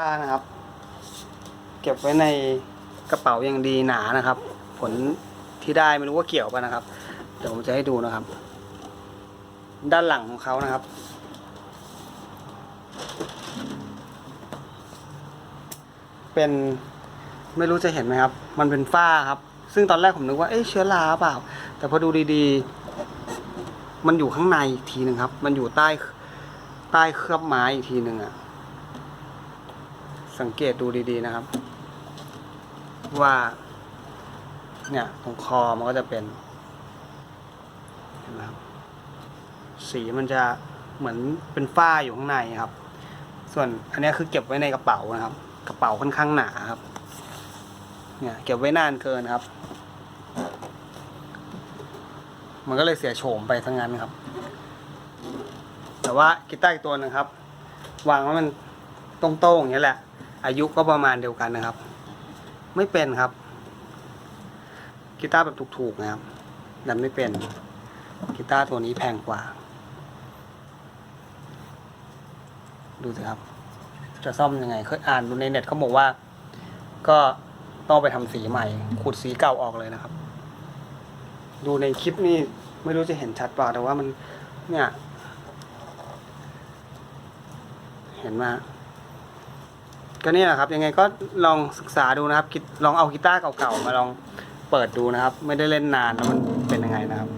ผ้านะครับ เก็บไว้ในกระเป๋าอย่างดีหนานะครับ ผลที่ได้ไม่รู้ว่าเกี่ยวป่ะนะครับ เดี๋ยวผมจะให้ดูนะครับ ด้านหลังของเขานะครับ เป็นไม่รู้จะเห็นไหมครับ มันเป็นฝ้าครับ ซึ่งตอนแรกผมนึกว่าเอ๊ะเชื้อราเปล่า แต่พอดูดีๆ มันอยู่ข้างในอีกทีหนึ่งครับ มันอยู่ใต้ใต้เคลือบไม้อีกทีหนึ่งอะ สังเกตดูดีๆนะครับ ว่า เนี่ยตรงคอมันก็จะเป็นเห็นไหมครับสีมันจะเหมือนเป็นฝ้าอยู่ข้างในครับ ส่วนอันนี้คือเก็บไว้ในกระเป๋านะครับ กระเป๋าค่อนข้างหนาครับ เนี่ยเก็บไว้นานเกินครับ มันก็เลยเสียโฉมไปทั้งนั้นครับ แต่ว่ากีตาร์อีกตัวหนึ่งครับ วางไว้มันตรงๆอย่างนี้แหละ อายุก็ประมาณเดียวกันนะครับ ไม่เป็นครับ กีตาร์แบบถูกๆนะครับดันไม่เป็น กีตาร์ตัวนี้แพงกว่า ดูสิครับ จะซ่อมยังไง เคยอ่านดูในเน็ตเขาบอกว่า ก็ต้องไปทำสีใหม่ขูดสีเก่าออกเลยนะครับ ดูในคลิปนี่ไม่รู้จะเห็นชัดเปล่าแต่ว่ามันเนี่ย เห็นไหม ก็นี่แหละครับ ยังไงก็ลองศึกษาดูนะครับลองเอากีตาร์เก่าๆมาลองเปิดดูนะครับ ไม่ได้เล่นนานแล้วมันเป็นยังไงนะครับ